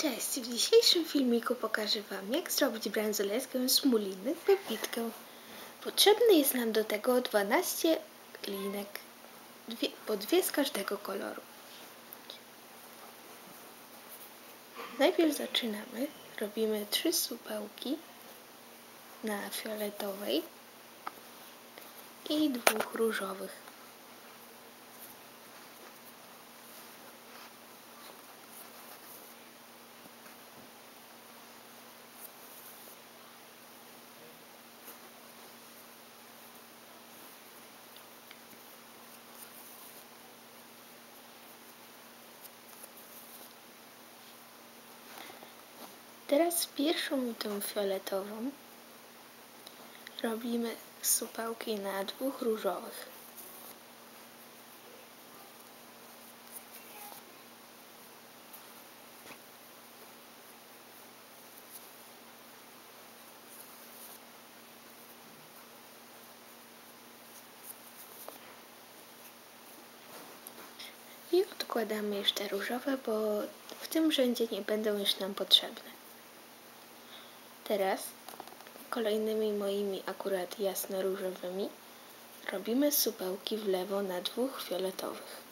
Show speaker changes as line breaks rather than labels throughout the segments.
Cześć, w dzisiejszym filmiku pokażę Wam jak zrobić bransoletkę z muliny w wypitkę. Potrzebny jest nam do tego 12 linek, dwie, po dwie z każdego koloru. Najpierw zaczynamy, robimy trzy supełki na fioletowej i dwóch różowych. Teraz pierwszą tą fioletową robimy supełki na dwóch różowych. I odkładamy jeszcze różowe, bo w tym rzędzie nie będą już nam potrzebne. Teraz kolejnymi moimi akurat jasno-różowymi robimy supełki w lewo na dwóch fioletowych.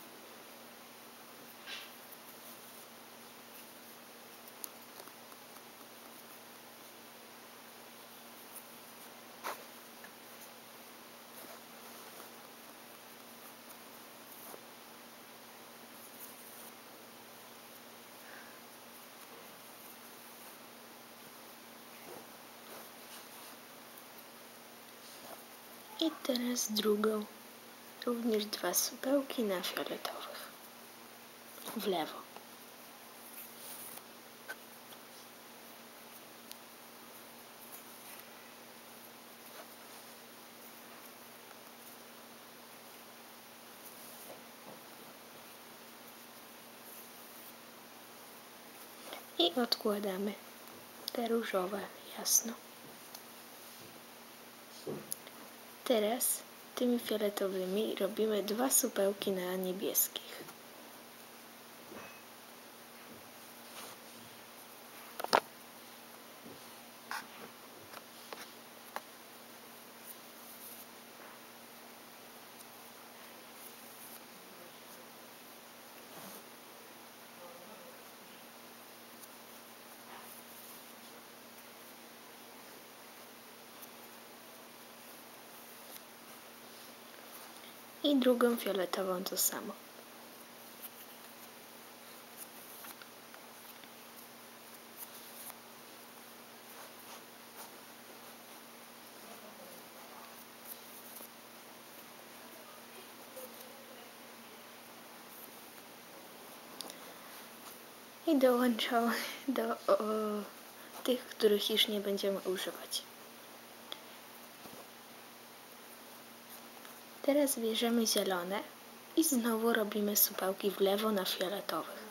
I teraz drugą. Również dwa supełki na fioletowych. W lewo. I odkładamy te różowe jasno. Teraz tymi fioletowymi robimy dwa supełki na niebieskich. I drugą fioletową to samo. I dołączam do o, tych, których już nie będziemy używać. Teraz bierzemy zielone i znowu robimy supełki w lewo na fioletowych.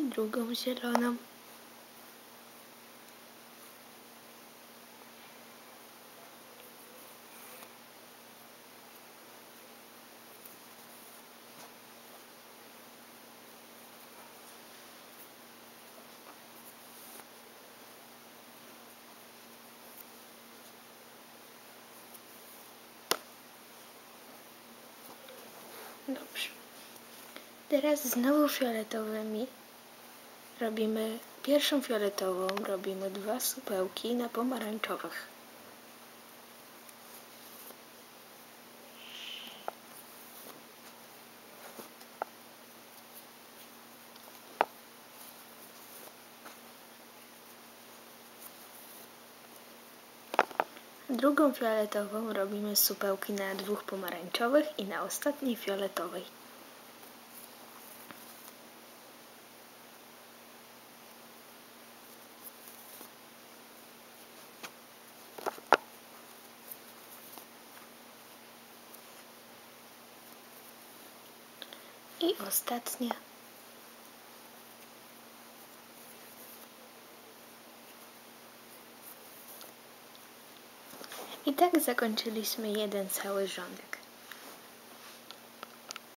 I drugą zieloną. Dobrze. Teraz znowu fioletowymi robimy pierwszą fioletową, robimy dwa supełki na pomarańczowych. Drugą fioletową robimy supełki na dwóch pomarańczowych i na ostatniej fioletowej. I ostatnia. I tak zakończyliśmy jeden cały rządek.